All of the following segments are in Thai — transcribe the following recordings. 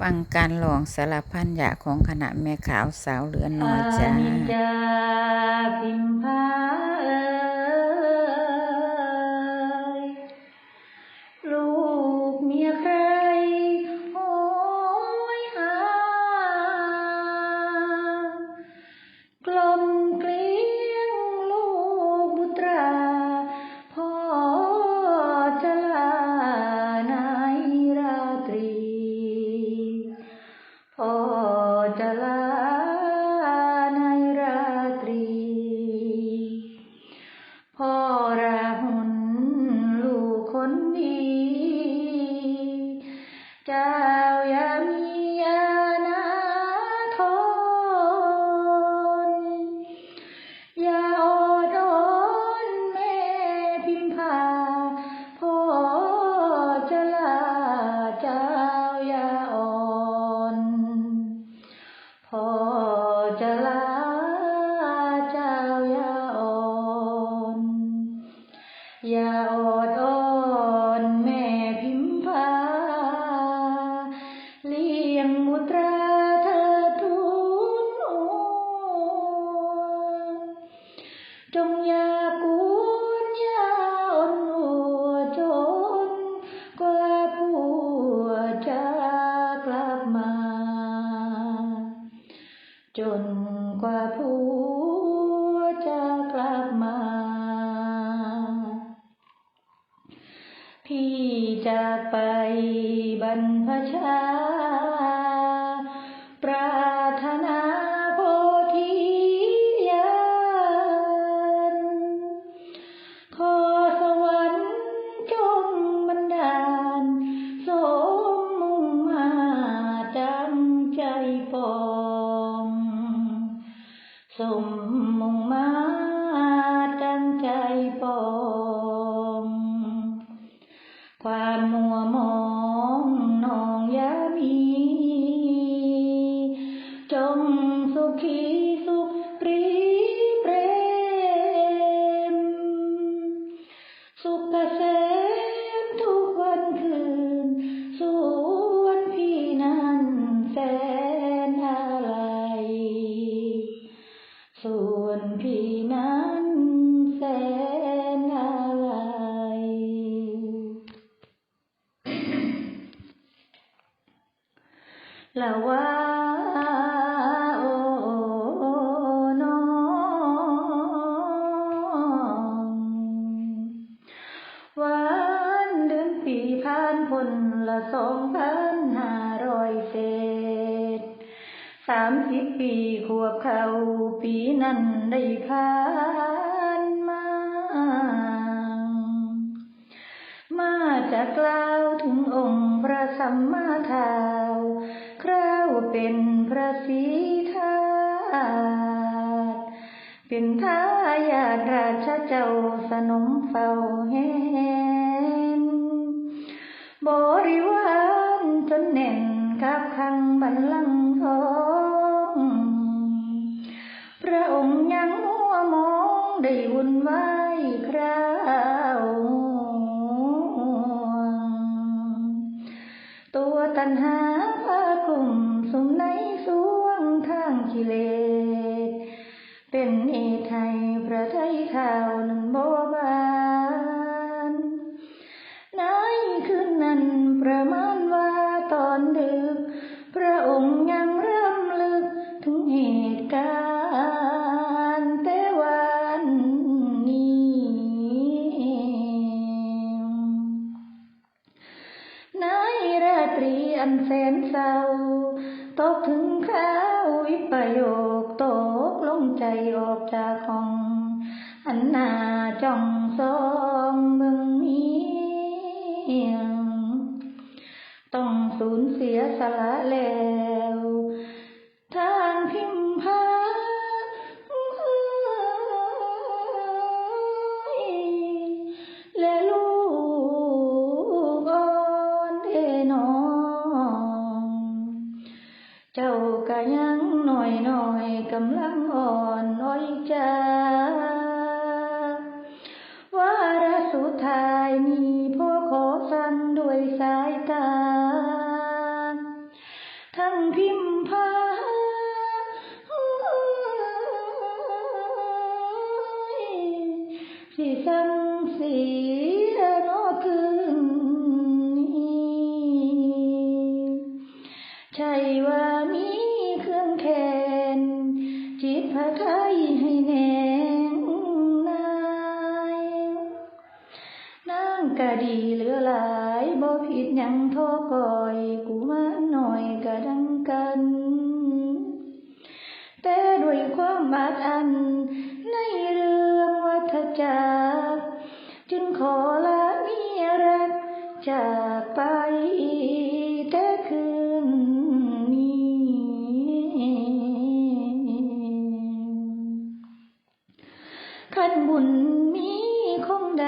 ฟังการหลองสารพันยะของคณะแม่ขาวสาวเหลือน้อยจ้า จงอย่ากวนอย่าอ่อนหัวจนกว่าผัวจะกลับมา จนกว่าผัวจะกลับมา พี่จากไปบรรพชา ความมัวมองนองยามี จงสุขีสุขปรีเปรม สุขเกษ ละว่าโอ้น้องวันเดือนปีผ่านพ้นละสองพันห้าร้อยเศษสามสิบปีขวบเขาปีนั้นได้ผ่านมา มาจะกล่าวถึงองค์พระสัมมาทาว เป็นพระสีทาสเป็นทายาทราชเจ้าสนมเฝ้าแหนบริวารจนแน่นกับขังบัลลังก์ทองพระองค์ยังมัวมองได้วุ่นวายคราวตัวตันหาพา สมในสวงทางกิเลส งใจออกจากห้องหัน เจ้าก็ยังหน่อยหน่อยกำลังอ่อนน้อยใจวาระสุดท้ายมีพ่อขอฟังด้วยสายตา ใช่ว่ามีเครื่องแขนจิตพระไทยให้แน่งนายนางกะดีเหลือหลายบ่ผิดยังโทอก่อยกูมาหน่อยกะดังกัน แต่ด้วยความบาดอันในเรื่องวัฏจักรจึงขอ ขันบุญมีคงใด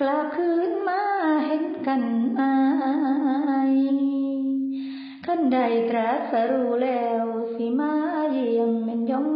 กลับคืนมาเห็นกันอายขันใดตรัสรู้แล้ว สิมาเยี่ยมเป็นยอง